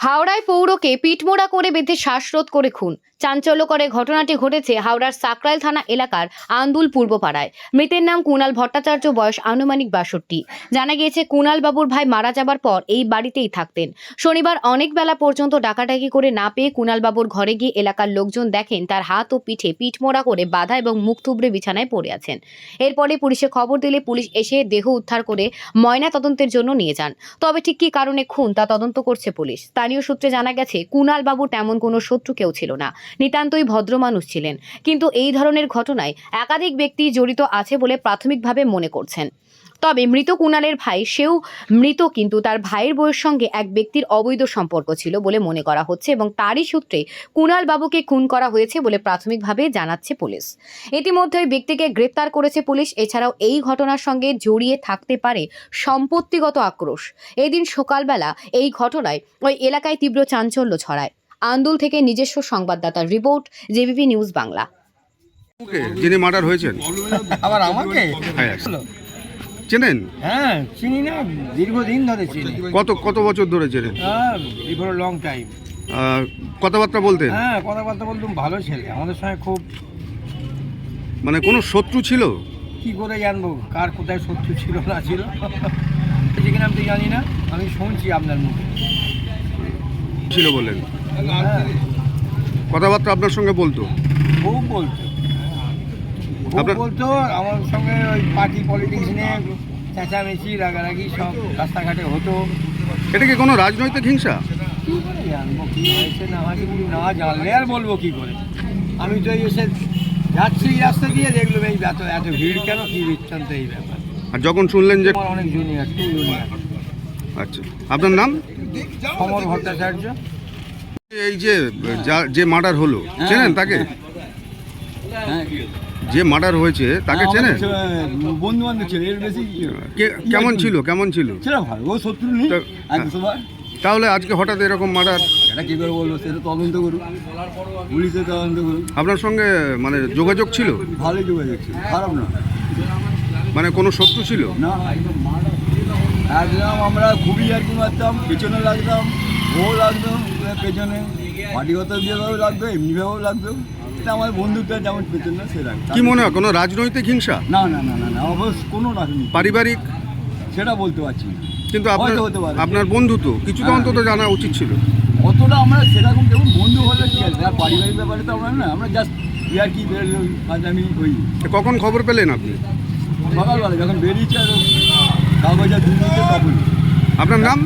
হাওড়ায় পৌরকে পিঠমোড়া করে বেঁধে শ্বাসরোধ করে খুন। চাঞ্চল্যকরে ঘটনাটি ঘটেছে হাওড়ার সাকরাইল থানা এলাকার আন্দুল পূর্বপাড়ায়। মৃতের নাম কুণাল ভট্টাচার্য, বয়স আনুমানিক বাষট্টি। জানা গিয়েছে কুণাল বাবুর ভাই মারা যাবার পর এই বাড়িতেই থাকতেন। শনিবার অনেক বেলা পর্যন্ত ডাকাডাকি করে না পেয়ে কুণাল বাবুর ঘরে গিয়ে এলাকার লোকজন দেখেন তার হাত ও পিঠে পিঠমোড়া করে বাধা এবং মুখ থুবড়ে বিছানায় পড়ে আছেন। এরপরে পুলিশে খবর দিলে পুলিশ এসে দেহ উদ্ধার করে ময়না তদন্তের জন্য নিয়ে যান। তবে ঠিক কী কারণে খুন তা তদন্ত করছে পুলিশ। স্থানীয় সূত্রে জানা গেছে কুণাল বাবু তেমন কোনো শত্রু কেউ ছিল না। নিতান্তই ভদ্র মানুষ ছিলেন। কিন্তু এই ধরনের ঘটনায় একাধিক ব্যক্তি জড়িত আছে বলে প্রাথমিকভাবে মনে করছেন। তবে মৃত কুণালের ভাই সেও মৃত, কিন্তু তার ভাইয়ের বউয়ের সঙ্গে এক ব্যক্তির অবৈধ সম্পর্ক ছিল বলে মনে করা হচ্ছে এবং তারই সূত্রে কুণাল বাবুকে খুন করা হয়েছে বলে প্রাথমিকভাবে জানাচ্ছে পুলিশ। ইতিমধ্যে ওই ব্যক্তিকে গ্রেপ্তার করেছে পুলিশ। এছাড়াও এই ঘটনার সঙ্গে জড়িয়ে থাকতে পারে সম্পত্তিগত আক্রোশ। এদিন সকালবেলা এই ঘটনায় ওই এলাকায় তীব্র চাঞ্চল্য ছড়ায়। আন্দুল থেকে নিজস্ব সংবাদদাতার রিপোর্ট জেবিপি নিউজ বাংলা। যিনি মার্ডার হয়েছেন? আবার আমাকে? হ্যাঁ। চেনেন? হ্যাঁ চিনি না দীর্ঘদিন ধরে চিনি। কত কত বছর ধরে চেনেন? হ্যাঁ লং টাইম কথাবার্তা বলতেন? হ্যাঁ কথাবার্তা বলতাম ভালো ছেলে। আমাদের সঙ্গে খুব মানে কোনো শত্রু ছিল? কি করে জানব? কার কোথায় শত্রু ছিল না ছিল? যেখানে আমি তো জানি না। আমি শুনছি আপনার মুখে। ছিল বলেন। কথাবার্তা আপনার সঙ্গে বলতো? খুব বলতো। খুব বলতো আমার সঙ্গে ওই পার্টি পলিটিক্স নিয়ে চেঁচামেচি রাগারাগি সব রাস্তাঘাটে হতো। এটা কি কোনো রাজনৈতিক হিংসা? কি করে জানব কি হয়েছে না হয়েছে না জানলে আর বলব কি করে? আমি তো এসে যাচ্ছি রাস্তা দিয়ে দেখলাম এই এত এত ভিড় কেন? কি বৃত্তান্ত এই ব্যাপার। আর যখন শুনলেন যে অনেক জুনিয়র টু জুনিয়র আচ্ছা। আপনার নাম? সমর ভট্টাচার্য। এই যে যে মার্ডার হলো চেনেন তাকে? হ্যাঁ যে মার্ডার হয়েছে তাকে চেনেন? বন্ধু বান্ধব ছিল এর বেশি কেমন ছিল কেমন ছিল? ও শত্রু নেই তাহলে আজকে হঠাৎ এরকম মার্ডার? এটা কি করে বলব সেটা তদন্ত করুক। পুলিশে তদন্ত করুক। আপনার সঙ্গে মানে যোগাযোগ ছিল? ভালোই যোগাযোগ ছিল খারাপ না। মানে কোনো শত্রু ছিল? না। একদম আমরা খুবই আর কি মারতাম পেছনে লাগতাম। ও লাগতো পেছনে। পার্টিগত দিয়েও লাগতো এমনিভাবেও লাগতো। এটা আমার বন্ধুটা যেমন পেছনে সে লাগতো কি মনে হয় কোনো রাজনৈতিক হিংসা? না না না না না অবশ্য কোনো রাজনীতি পারিবারিক? সেটা বলতে পারছি না। কিন্তু আপনার হয়তো হতে পারে। আপনার বন্ধু তো কিছু তো হ্যাঁ। অন্তত জানা উচিত ছিল। অতটা আমরা সেরকম দেখুন বন্ধু হলে কি আছে আর পারিবারিক ব্যাপারে তো আমরা না আমরা জাস্ট ইয়ার কি বেরোলো আজ আমি ওই কখন খবর পেলেন আপনি? সকালবেলা যখন বেরিয়েছে আর কাগজে দুর্নীতি তখন আপনার নাম?